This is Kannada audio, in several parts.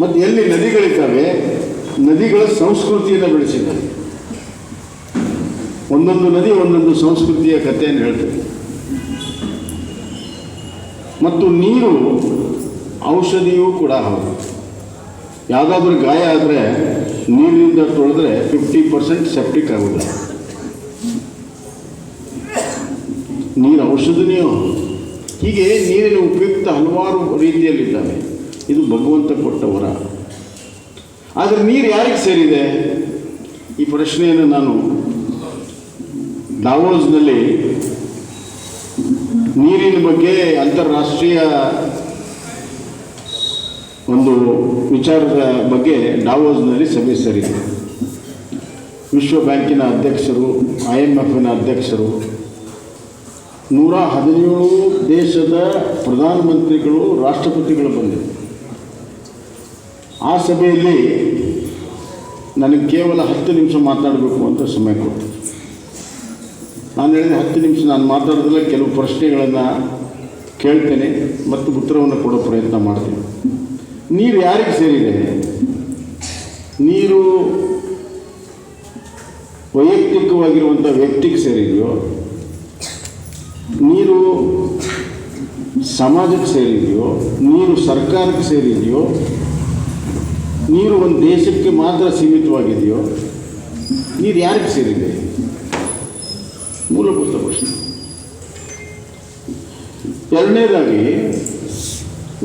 ಮತ್ತು ಎಲ್ಲಿ ನದಿಗಳಿದ್ದಾವೆ, ನದಿಗಳ ಸಂಸ್ಕೃತಿಯನ್ನು ಬೆಳೆಸಿದ್ದಾರೆ ಒಂದೊಂದು ನದಿ ಒಂದೊಂದು ಸಂಸ್ಕೃತಿಯ ಕಥೆಯನ್ನು ಹೇಳ್ತದೆ. ಮತ್ತು ನೀರು ಔಷಧಿಯೂ ಕೂಡ ಹೌದು. ಯಾವುದಾದ್ರೂ ಗಾಯ ಆದರೆ ನೀರಿನಿಂದ ತೊಳೆದ್ರೆ ಫಿಫ್ಟಿ ಪರ್ಸೆಂಟ್ ಸೆಪ್ಟಿಕ್ ಆಗುತ್ತೆ. ನೀರು ಔಷಧಿನೇ ಹೀಗೆ ನೀರಿನ ಉಪಯುಕ್ತ ಹಲವಾರು ರೀತಿಯಲ್ಲಿದ್ದಾವೆ. ಇದು ಭಗವಂತ ಕೊಟ್ಟ ವರ. ಆದರೆ ನೀರು ಯಾರಿಗೆ ಸೇರಿದೆ? ಈ ಪ್ರಶ್ನೆಯನ್ನು ನಾನು ದಾವೋಸ್ನಲ್ಲಿ ನೀರಿನ ಬಗ್ಗೆ ಅಂತಾರಾಷ್ಟ್ರೀಯ ಒಂದು ವಿಚಾರದ ಬಗ್ಗೆ ಡಾವೋಸ್ನಲ್ಲಿ ಸಭೆ ಸೇರಿದೆ. ವಿಶ್ವ ಬ್ಯಾಂಕಿನ ಅಧ್ಯಕ್ಷರು, ಐ ಎಂ ಎಫ್ನ ಅಧ್ಯಕ್ಷರು, ನೂರ ಹದಿನೇಳು ದೇಶದ ಪ್ರಧಾನಮಂತ್ರಿಗಳು, ರಾಷ್ಟ್ರಪತಿಗಳು ಬಂದಿದ್ದರು ಆ ಸಭೆಯಲ್ಲಿ ನನಗೆ ಕೇವಲ ಹತ್ತು ನಿಮಿಷ ಮಾತಾಡಬೇಕು ಅಂತ ಸಮಯ ಕೊಟ್ಟರು ನಾನು ಹೇಳಿದ ಹತ್ತು ನಿಮಿಷ ನಾನು ಮಾತಾಡೋದಿಲ್ಲ, ಕೆಲವು ಪ್ರಶ್ನೆಗಳನ್ನು ಕೇಳ್ತೇನೆ ಮತ್ತು ಉತ್ತರವನ್ನು ಕೊಡೋ ಪ್ರಯತ್ನ ಮಾಡ್ತೀನಿ. ನೀರು ಯಾರಿಗೆ ಸೇರಿದೆ? ನೀರು ವೈಯಕ್ತಿಕವಾಗಿರುವಂಥ ವ್ಯಕ್ತಿಗೆ ಸೇರಿದೆಯೋ? ನೀರು ಸಮಾಜಕ್ಕೆ ಸೇರಿದೆಯೋ? ನೀರು ಸರ್ಕಾರಕ್ಕೆ ಸೇರಿದೆಯೋ? ನೀರು ಒಂದು ದೇಶಕ್ಕೆ ಮಾತ್ರ ಸೀಮಿತವಾಗಿದೆಯೋ, ನೀರು ಯಾರಿಗೆ ಸೇರಿದೆ? ಮೂಲಭೂತ ಪ್ರಶ್ನೆ. ಎರಡನೇದಾಗಿ,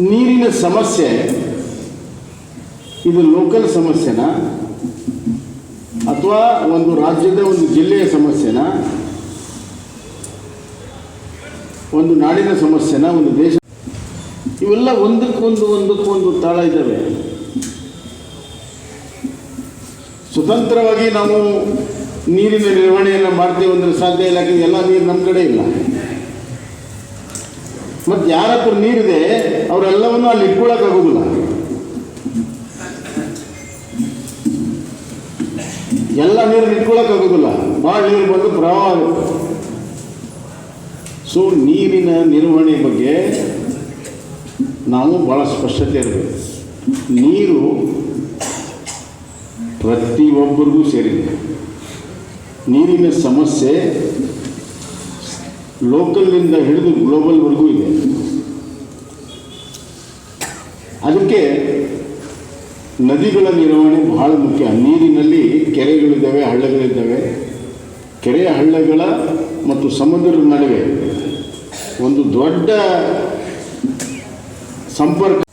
ನೀರಿನ ಸಮಸ್ಯೆ, ಇದು ಲೋಕಲ್ ಸಮಸ್ಯೆನಾ? ಅಥವಾ ಒಂದು ರಾಜ್ಯದ ಒಂದು ಜಿಲ್ಲೆಯ ಸಮಸ್ಯೆನಾ? ಒಂದು ನಾಡಿನ ಸಮಸ್ಯೆನ? ಒಂದು ದೇಶ? ಇವೆಲ್ಲ ಒಂದಕ್ಕೊಂದು ಒಂದಕ್ಕೊಂದು ತಾಳ ಇದ್ದಾವೆ. ಸ್ವತಂತ್ರವಾಗಿ ನಾವು ನೀರಿನ ನಿರ್ವಹಣೆಯನ್ನು ಮಾಡ್ತೇವೆ ಅಂದರೆ ಸಾಧ್ಯ ಇಲ್ಲ ಎಲ್ಲ ನೀರು ನಮ್ಮ ಕಡೆ ಇಲ್ಲ. ಮತ್ತು ಯಾರ ಹತ್ರ ನೀರಿದೆ, ಅವರೆಲ್ಲವನ್ನು ಅಲ್ಲಿ ಇಟ್ಕೊಳ್ಳೋಕ್ಕಾಗೋದಿಲ್ಲ ಎಲ್ಲ ನೀರನ್ನು ಇಟ್ಕೊಳ್ಳೋಕ್ಕಾಗೋದಿಲ್ಲ ಭಾಳ ನೀರು ಬಂದು ಪ್ರವಾಹ ಆಗುತ್ತೆ. ಸೊ ನೀರಿನ ನಿರ್ವಹಣೆ ಬಗ್ಗೆ ನಾವು ಭಾಳ ಸ್ಪಷ್ಟತೆ ಇರಬೇಕು. ನೀರು ಪ್ರತಿಯೊಬ್ಬರಿಗೂ ಸೇರಿದೆ. ನೀರಿನ ಸಮಸ್ಯೆ ಲೋಕಲ್ನಿಂದ ಹಿಡಿದು ಗ್ಲೋಬಲ್ವರೆಗೂ ಇದೆ. ಅದಕ್ಕೆ ನದಿಗಳ ನಿರ್ವಹಣೆ ಬಹಳ ಮುಖ್ಯ. ನೀರಿನಲ್ಲಿ ಕೆರೆಗಳಿದ್ದಾವೆ, ಹಳ್ಳಗಳಿದ್ದಾವೆ. ಕೆರೆ ಹಳ್ಳಗಳ ಮತ್ತು ಸಮುದ್ರದ ನಡುವೆ ಒಂದು ದೊಡ್ಡ ಸಂಪರ್ಕ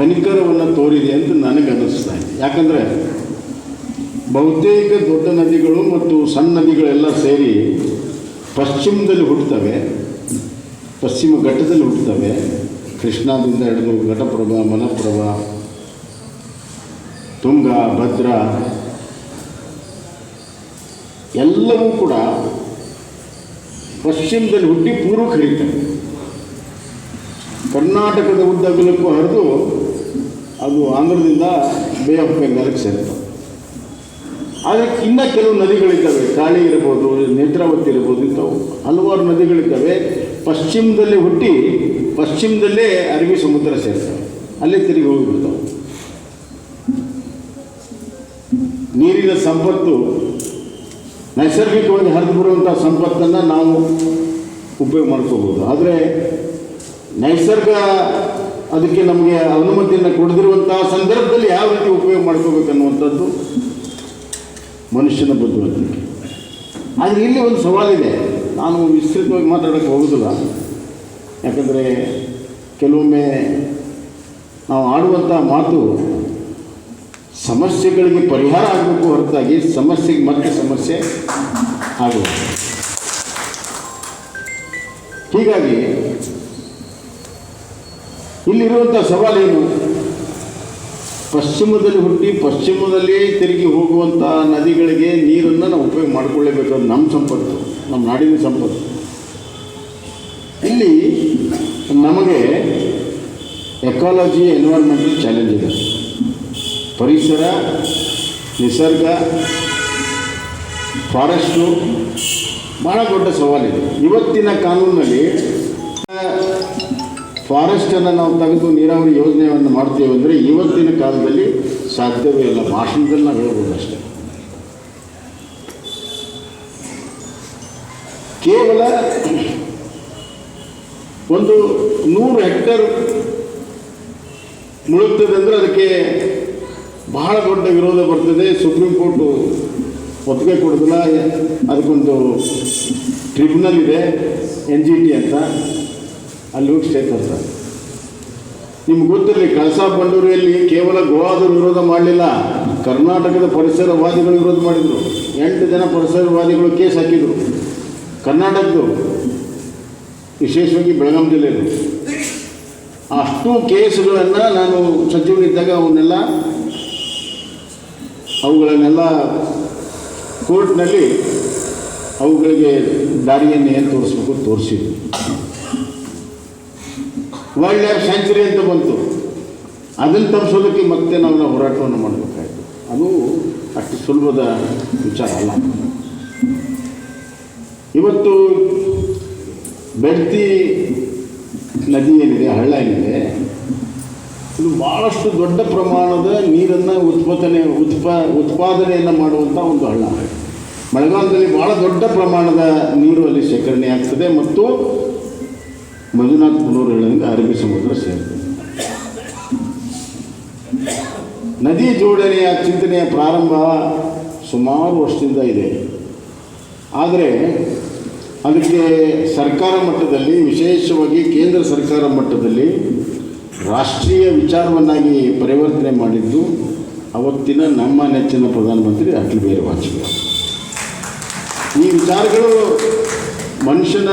ಕನಿಕರವನ್ನು ತೋರಿದೆ ಅಂತ ನನಗೆ ಅನ್ನಿಸ್ತಾ ಇದೆ. ಯಾಕಂದರೆ ಬಹುತೇಕ ದೊಡ್ಡ ನದಿಗಳು ಮತ್ತು ಸಣ್ಣ ನದಿಗಳೆಲ್ಲ ಸೇರಿ ಪಶ್ಚಿಮದಲ್ಲಿ ಹುಟ್ಟುತ್ತವೆ ಪಶ್ಚಿಮ ಘಟ್ಟದಲ್ಲಿ ಹುಟ್ಟುತ್ತವೆ ಕೃಷ್ಣಾದಿಂದ ಹಿಡಿದು ಘಟಪ್ರಭಾ ಮನಪ್ರಭಾ ತುಂಗ, ಭದ್ರ, ಎಲ್ಲವೂ ಕೂಡ ಪಶ್ಚಿಮದಲ್ಲಿ ಹುಟ್ಟಿ ಪೂರ್ವಕ್ಕೆ ಹರಿತವೆ. ಕರ್ನಾಟಕದ ಉದ್ದಗಲಕ್ಕೂ ಹರಿದು ಅದು ಆಂಧ್ರದಿಂದ ಬೇ ಆಫ್ ಬೆಂಗಾಲಕ್ಕೆ ಸೇರ್ತವೆ ಆದರೆ ಇನ್ನು ಕೆಲವು ನದಿಗಳಿದ್ದಾವೆ ಕಾಳಿ ಇರ್ಬೋದು, ನೇತ್ರಾವತಿ ಇರ್ಬೋದು, ಇಂಥವು. ಹಲವಾರು ನದಿಗಳಿದ್ದಾವೆ, ಪಶ್ಚಿಮದಲ್ಲಿ ಹುಟ್ಟಿ ಪಶ್ಚಿಮದಲ್ಲೇ ಅರಬ್ಬಿ ಸಮುದ್ರ ಸೇರ್ತವೆ. ಅಲ್ಲೇ ತಿರುಗಿ ಹೋಗಿಬಿಡ್ತಾವೆ. ನೀರಿನ ಸಂಪತ್ತು, ನೈಸರ್ಗಿಕವಾಗಿ ಹರಿದು ಬರುವಂಥ ಸಂಪತ್ತನ್ನು ನಾವು ಉಪಯೋಗ ಮಾಡ್ಕೋಬೋದು. ಆದರೆ ನೈಸರ್ಗ ಅದಕ್ಕೆ ನಮಗೆ ಅನುಮತಿಯನ್ನು ಕೊಡದಿರುವಂತಹ ಸಂದರ್ಭದಲ್ಲಿ ಯಾವ ರೀತಿ ಉಪಯೋಗ ಮಾಡ್ಕೋಬೇಕನ್ನುವಂಥದ್ದು ಮನುಷ್ಯನ ಬುದ್ಧಿವಂತಿಕೆ. ಆದರೆ ಇಲ್ಲಿ ಒಂದು ಸವಾಲಿದೆ. ನಾನು ವಿಸ್ತೃತವಾಗಿ ಮಾತಾಡೋಕ್ಕೆ ಹೋಗೋದಿಲ್ಲ. ಯಾಕಂದರೆ ಕೆಲವೊಮ್ಮೆ ನಾವು ಆಡುವಂಥ ಮಾತು ಸಮಸ್ಯೆಗಳಿಗೆ ಪರಿಹಾರ ಆಗಬೇಕು ಹೊರತಾಗಿ ಸಮಸ್ಯೆಗೆ ಮತ್ತೆ ಸಮಸ್ಯೆ ಆಗಬೇಕು ಹೀಗಾಗಿ ಇಲ್ಲಿರುವಂಥ ಸವಾಲೇನು ಪಶ್ಚಿಮದಲ್ಲಿ ಹುಟ್ಟಿ ಪಶ್ಚಿಮದಲ್ಲಿ ತಿರುಗಿ ಹೋಗುವಂಥ ನದಿಗಳಿಗೆ ನೀರನ್ನು ನಾವು ಉಪಯೋಗ ಮಾಡಿಕೊಳ್ಳೇಬೇಕು ಅದು ನಮ್ಮ ಸಂಪತ್ತು, ನಮ್ಮ ನಾಡಿನ ಸಂಪತ್ತು. ಇಲ್ಲಿ ನಮಗೆ ಎಕಾಲಜಿ ಎನ್ವೈರ್ಮೆಂಟಲ್ ಚಾಲೆಂಜ್ ಇದೆ. ಪರಿಸರ, ನಿಸರ್ಗ ಫಾರೆಸ್ಟು ಭಾಳ ದೊಡ್ಡ ಸವಾಲಿದೆ ಇವತ್ತಿನ ಕಾನೂನಿನಲ್ಲಿ ಫಾರೆಸ್ಟನ್ನು ನಾವು ತೆಗೆದು ನೀರಾವರಿ ಯೋಜನೆಯನ್ನು ಮಾಡ್ತೀವಿ ಅಂದರೆ ಇವತ್ತಿನ ಕಾಲದಲ್ಲಿ ಸಾಧ್ಯವೇ ಇಲ್ಲ. ಭಾಷಣದಲ್ಲಿ ನಾವು ಹೇಳ್ಬೋದು ಅಷ್ಟೇ. ಕೇವಲ ಒಂದು ನೂರು ಹೆಕ್ಟರ್ ಮುಳುಗ್ತದೆ ಅಂದರೆ ಅದಕ್ಕೆ ಬಹಳ ದೊಡ್ಡ ವಿರೋಧ ಬರ್ತದೆ. ಸುಪ್ರೀಂ ಕೋರ್ಟು ಒಪ್ಪಿಗೆ ಕೊಡೋದಿಲ್ಲ. ಅದಕ್ಕೊಂದು ಟ್ರಿಬ್ಯುನಲ್ ಇದೆ, ಎನ್ ಜಿ ಟಿ ಅಂತ. ಅಲ್ಲಿ ಹೋಗಿ ಸ್ಟೇ ತರ್ತಾರೆ ನಿಮ್ಗೆ ಗೊತ್ತಿರಲಿ, ಕಳಸಾ ಬಂಡೂರಿಯಲ್ಲಿ ಕೇವಲ ಗೋವಾದವರು ವಿರೋಧ ಮಾಡಲಿಲ್ಲ. ಕರ್ನಾಟಕದ ಪರಿಸರವಾದಿಗಳು ವಿರೋಧ ಮಾಡಿದರು. ಎಂಟು ಜನ ಪರಿಸರವಾದಿಗಳು ಕೇಸ್ ಹಾಕಿದರು. ಕರ್ನಾಟಕದ್ದು, ವಿಶೇಷವಾಗಿ ಬೆಳಗಾಂ ಜಿಲ್ಲೆಯಲ್ಲಿ ಅಷ್ಟು ಕೇಸುಗಳನ್ನು ನಾನು ಸಚಿವನಿದ್ದಾಗ ಅವನ್ನೆಲ್ಲ, ಅವುಗಳನ್ನೆಲ್ಲ ಕೋರ್ಟ್ನಲ್ಲಿ ಅವುಗಳಿಗೆ ದಾರಿಯನ್ನು ಏನು ತೋರಿಸ್ಬೇಕು ತೋರಿಸಿದ್ವಿ ವೈಲ್ಡ್ ಲೈಫ್ ಸ್ಯಾಂಚುರಿ ಅಂತ ಬಂತು. ಅದನ್ನು ತಪ್ಪಿಸೋದಕ್ಕೆ ಮತ್ತೆ ನಾವು ಹೋರಾಟವನ್ನು ಮಾಡಬೇಕಾಯ್ತು. ಅದು ಅಷ್ಟು ಸುಲಭದ ವಿಚಾರ ಅಲ್ಲ. ಇವತ್ತು ಬೆಳ್ತಿ ನದಿ ಏನಿದೆ, ಹಳ್ಳ ಏನಿದೆ, ಇದು ಭಾಳಷ್ಟು ದೊಡ್ಡ ಪ್ರಮಾಣದ ನೀರನ್ನು ಉತ್ಪಾದನೆ, ಉತ್ಪ, ಉತ್ಪಾದನೆಯನ್ನು ಮಾಡುವಂಥ ಒಂದು ಹಳ್ಳ. ಮಳೆಗಾಲದಲ್ಲಿ ಭಾಳ ದೊಡ್ಡ ಪ್ರಮಾಣದ ನೀರು ಅಲ್ಲಿ ಶೇಖರಣೆ ಆಗ್ತದೆ ಮತ್ತು ಮಂಜುನಾಥ್ ಕುನ್ನೂರು ಹೇಳಿದಂಗೆ ಅರಬ್ಬಿ ಸಮುದ್ರ ಸೇರಿದೆ. ನದಿ ಜೋಡಣೆಯ ಚಿಂತನೆಯ ಪ್ರಾರಂಭ ಸುಮಾರು ವರ್ಷದಿಂದ ಇದೆ. ಆದರೆ ಅದಕ್ಕೆ ಸರ್ಕಾರ ಮಟ್ಟದಲ್ಲಿ, ವಿಶೇಷವಾಗಿ ಕೇಂದ್ರ ಸರ್ಕಾರ ಮಟ್ಟದಲ್ಲಿ ರಾಷ್ಟ್ರೀಯ ವಿಚಾರವನ್ನಾಗಿ ಪರಿವರ್ತನೆ ಮಾಡಿದ್ದು ಅವತ್ತಿನ ನಮ್ಮ ನೆಚ್ಚಿನ ಪ್ರಧಾನಮಂತ್ರಿ ಅಟಲ್ ಬಿಹಾರಿ ವಾಜಪೇಯಿ. ಈ ವಿಚಾರಗಳು ಮನುಷ್ಯನ